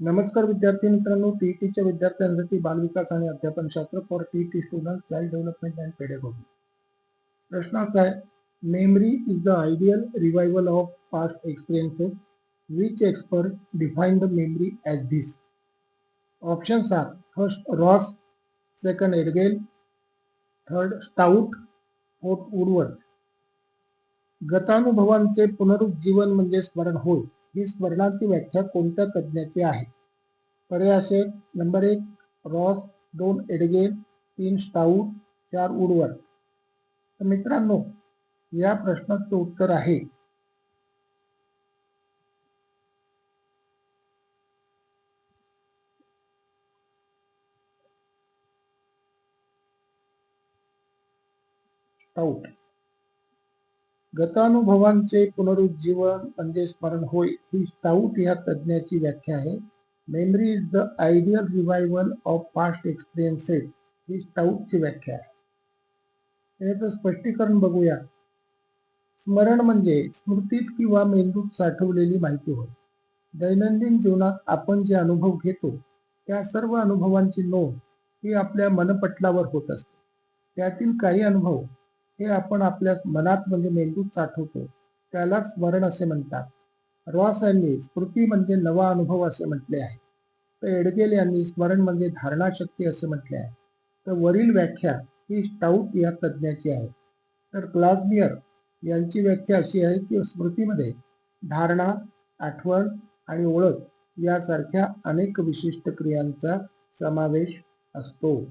नमस्कार विद्यार्थी मित्रांनो टीईटीच्या विद्यार्थ्यांसाठी बालविकास आणि अध्यापन शास्त्र for TET student child development and pedagogy प्रश्न असा आहे memory is the ideal revival of past experiences which expert define the memory as this options are first Ross second Edgell third Stout fourth उर्वर गतानुभवांचे पुनरुज्जीवन म्हणजे स्मरण होय. ही स्मरणाची व्याख्या कोणत्या तज्ज्ञाची आहे? पर्याय असे नंबर एक रॉस दोन एडगे तीन स्टाऊट चार उडवर तर मित्रांनो या प्रश्नाचं उत्तर आहे. स्टाऊट. गतानुभवांचे पुनरुज्जीवन म्हणजे स्मरण होय ही स्टाऊट या तज्ज्ञाची व्याख्या आहे. Memory is the ideal revival of past experiences ही स्टाऊटची व्याख्या आहे. याचं स्पष्टीकरण बघूया. स्मरण म्हणजे स्मृतीत किंवा मेंदूत साठवलेली माहिती होय. दैनंदिन जीवनात आपण जे अनुभव घेतो त्या सर्व अनुभवांची नोंद ही आपल्या मनपटलावर होत असते. त्यातील काही अनुभव हे आपण आपल्या मनात म्हणजे मेंदूत साठवतो. त्याला स्मरण असे म्हणतात. रॉस यांनी स्मृती म्हणजे नवा अनुभव असे म्हटले आहे. तर एडगेल यांनी स्मरण म्हणजे धारणाशक्ती असे म्हटले आहे. तर वरील व्याख्या ही स्टाऊट या तज्ज्ञाची आहे. तर क्लासबियर यांची व्याख्या अशी आहे की स्मृतीमध्ये धारणा आठवण आणि ओळख यासारख्या अनेक विशिष्ट क्रियांचा समावेश असतो.